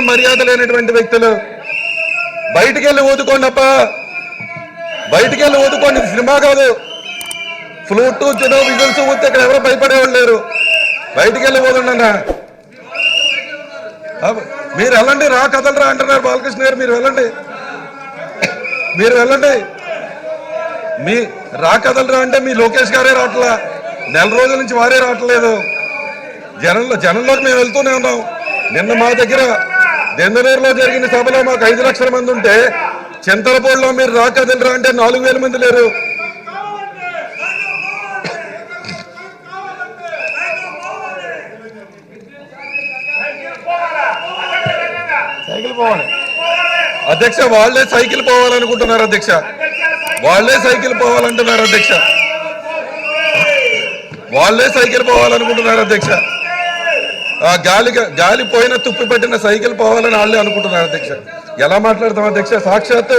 మర్యాద లేనటువంటి వ్యక్తులు. బయటికి వెళ్ళి ఊదుకోండి అప్ప. బయటికి వెళ్ళి ఊదుకోండి సినిమా కాదు. ఫ్లూట్ చిన్న విజువల్స్ ఊతే ఇక్కడ ఎవరు భయపడేవాళ్ళు లేరు. బయటికి వెళ్ళి ఊదండి మీరు వెళ్ళండి రా కదలరా అంటున్నారు బాలకృష్ణ గారు మీరు వెళ్ళండి. మీరు వెళ్ళండి. మీ రా కదలరా అంటే మీ లోకేష్ గారే రావట్లా. నెల రోజుల నుంచి వారే రావట్లేదు. జనంలో జనంలోకి మేము వెళ్తూనే ఉన్నాం. నిన్న మా దగ్గర దెందనూరులో జరిగిన సభలో మాకు ఐదు లక్షల మంది ఉంటే చింతలపూడిలో మీరు రాక కదలరా అంటే నాలుగు వేల మంది లేరు. సైకిల్ పోవాలి అధ్యక్ష వాళ్ళే సైకిల్ పోవాలనుకుంటున్నారు అధ్యక్ష. వాళ్ళే సైకిల్ పోవాలంటున్నారు అధ్యక్ష. వాళ్ళే సైకిల్ పోవాలనుకుంటున్నారు అధ్యక్ష. ఆ గాలి గాలి పోయిన తుప్పి పెట్టిన సైకిల్ పోవాలని వాళ్ళే అనుకుంటున్నారు అధ్యక్ష. ఎలా మాట్లాడతాం అధ్యక్ష? సాక్షాత్తు